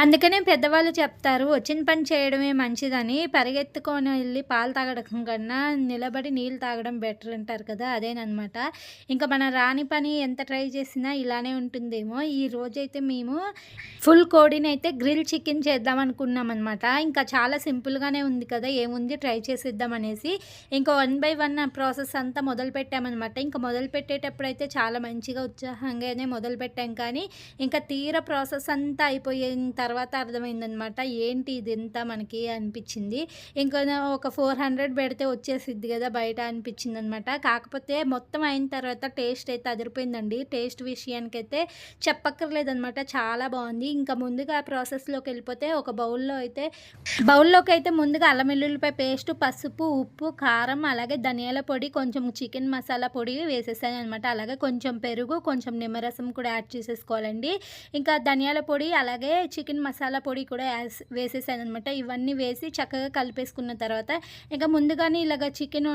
అందుకనే పెద్దవాళ్ళు చెప్తారు వచ్చిన పని చేయడమే మంచిదని. పరిగెత్తుకొని వెళ్ళి పాలు తాగడం కన్నా నిలబడి నీళ్ళు తాగడం బెటర్ అంటారు కదా అదేనమాట ఇంకా మన రాని పని ఎంత ట్రై చేసినా ఇలానే ఉంటుందేమో. ఈ రోజైతే మేము ఫుల్ కోడిని అయితే గ్రిల్ చికెన్ చేద్దాం అనుకున్నాం అనమాట ఇంకా చాలా సింపుల్గానే ఉంది కదా ఏముంది ట్రై చేసేద్దాం అనేసి. ఇంకా వన్ బై వన్ ప్రాసెస్ అంతా మొదలు పెట్టామన్నమాట. ఇంకా మొదలు పెట్టేటప్పుడు అయితే చాలా మంచిగా ఉత్సాహంగానే మొదలు పెట్టాం కానీ ఇంకా తీర ప్రాసెస్ అంతా అయిపోయిన తర్వాత తర్వాత అర్థమైందనమాట ఏంటి ఇది ఎంత మనకి అనిపించింది. ఇంకా ఒక ఫోర్ హండ్రెడ్ పెడితే వచ్చేసిద్ది కదా బయట అనిపించింది అనమాట కాకపోతే మొత్తం అయిన తర్వాత టేస్ట్ అయితే అదిరిపోయిందండి. టేస్ట్ విషయానికైతే చెప్పక్కర్లేదనమాట చాలా బాగుంది. ఇంకా ముందుగా ఆ ప్రాసెస్లోకి వెళ్ళిపోతే ఒక బౌల్లో అయితే బౌల్లోకి అయితే ముందుగా అల్లం వెల్లుల్లిపాయ పేస్ట్ పసుపు ఉప్పు కారం అలాగే ధనియాల పొడి కొంచెం చికెన్ మసాలా పొడి వేసేసాను అనమాట అలాగే కొంచెం పెరుగు కొంచెం నిమ్మరసం కూడా యాడ్ చేసేసుకోవాలండి. ఇంకా ధనియాల పొడి అలాగే చికెన్ చికెన్ మసాలా పొడి కూడా యాస్- వేసేసాను అనమాట ఇవన్నీ వేసి చక్కగా కలిపేసుకున్న తర్వాత ఇంకా ముందుగానే ఇలాగ చికెన్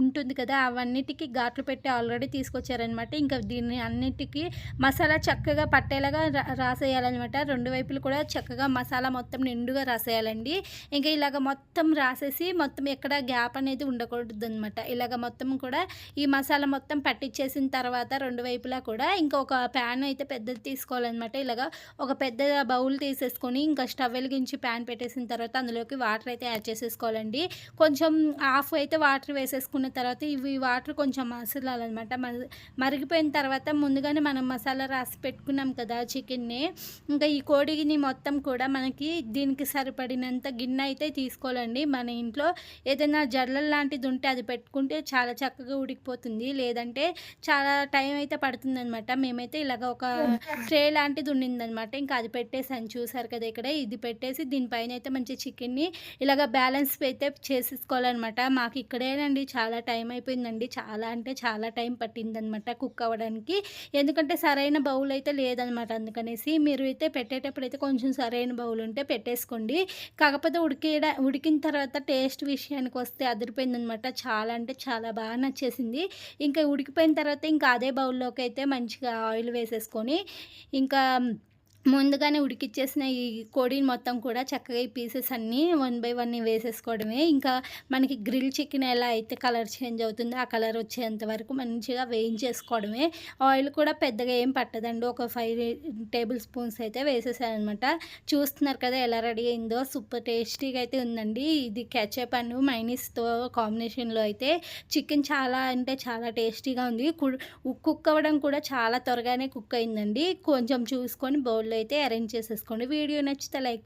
ఉంటుంది కదా అవన్నిటికీ ఘాట్లు పెట్టి ఆల్రెడీ తీసుకొచ్చారనమాట ఇంకా దీన్ని అన్నిటికీ మసాలా చక్కగా పట్టేలాగా రా- రాసేయాలన్నమాట. రెండు వైపులు కూడా చక్కగా మసాలా మొత్తం నిండుగా రాసేయాలండి. ఇంకా ఇలాగ మొత్తం రాసేసి మొత్తం ఎక్కడ గ్యాప్ అనేది ఉండకూడదు అనమాట ఇలాగ మొత్తం కూడా ఈ మసాలా మొత్తం పట్టించేసిన తర్వాత రెండు వైపులా కూడా ఇంకా ఒక ప్యాన్ అయితే పెద్దది తీసుకోవాలన్నమాట. ఇలాగ ఒక పెద్ద బౌల్ తీసేసుకొని ఇంకా స్టవ్ వెలిగించి ప్యాన్ పెట్టేసిన తర్వాత అందులోకి వాటర్ అయితే యాడ్ చేసేసుకోవాలండి. కొంచెం హాఫ్ అయితే వాటర్ వేసేసుకున్న తర్వాత ఇవి వాటర్ కొంచెం మసలాలన్నమాట. మరి- మరిగిపోయిన తర్వాత ముందుగానే మనం మసాలా రాసి పెట్టుకున్నాం కదా చికెన్ని. ఇంకా ఈ కోడిని మొత్తం కూడా మనకి దీనికి సరిపడినంత గిన్నె అయితే తీసుకోవాలండి. మన ఇంట్లో ఏదైనా జల్లలు లాంటిది ఉంటే అది పెట్టుకుంటే చాలా చక్కగా ఉడికిపోతుంది. లేదంటే చాలా టైం అయితే పడుతుంది అనమాట మేమైతే ఇలాగ ఒక ట్రే లాంటిది ఉండిందనమాట ఇంకా అది పెట్టేసాను చూసారు కదా ఇక్కడ. ఇది పెట్టేసి దీనిపైన అయితే మంచి చికెన్ని ఇలాగ బ్యాలెన్స్ అయితే చేసేసుకోవాలన్నమాట. మాకు ఇక్కడేనండి చాలా టైం అయిపోయిందండి. చాలా అంటే చాలా టైం పట్టిందనమాట కుక్ అవ్వడానికి. ఎందుకంటే సరైన బౌల్ అయితే లేదనమాట అందుకనేసి మీరు అయితే పెట్టేటప్పుడు అయితే కొంచెం సరైన బౌల్ ఉంటే పెట్టేసుకోండి. కాకపోతే ఉడికి ఉడికిన తర్వాత టేస్ట్ విషయానికి వస్తే అదిరిపోయిందనమాట చాలా అంటే చాలా బాగా నచ్చేసింది. ఇంకా ఉడికిపోయిన తర్వాత ఇంకా అదే బౌల్లోకి అయితే మంచిగా ఆయిల్ వేసేసుకొని ఇంకా ముందుగానే ఉడికిచ్చేసిన ఈ కోడిని మొత్తం కూడా చక్కగా ఈ పీసెస్ అన్నీ వన్ బై వన్ వేసేసుకోవడమే. ఇంకా మనకి గ్రిల్ చికెన్ ఎలా అయితే కలర్ చేంజ్ అవుతుందో ఆ కలర్ వచ్చేంత వరకు మంచిగా వేయించేసుకోవడమే. ఆయిల్ కూడా పెద్దగా ఏం పట్టదండి. ఒక ఫైవ్ టేబుల్ స్పూన్స్ అయితే వేసేసాను అనమాట చూస్తున్నారు కదా ఎలా రెడీ అయిందో. సూపర్ టేస్టీగా అయితే ఉందండి. ఇది కెచప్ అండ్ మైనీస్తో కాంబినేషన్లో అయితే చికెన్ చాలా అంటే చాలా టేస్టీగా ఉంది. కు- కుక్ అవ్వడం కూడా చాలా త్వరగానే కుక్ అయిందండి. కొంచెం చూసుకొని బౌల్ బౌల్లో అయితే అరేంజ్ చేసేసుకోండి. వీడియో నచ్చితే లైక్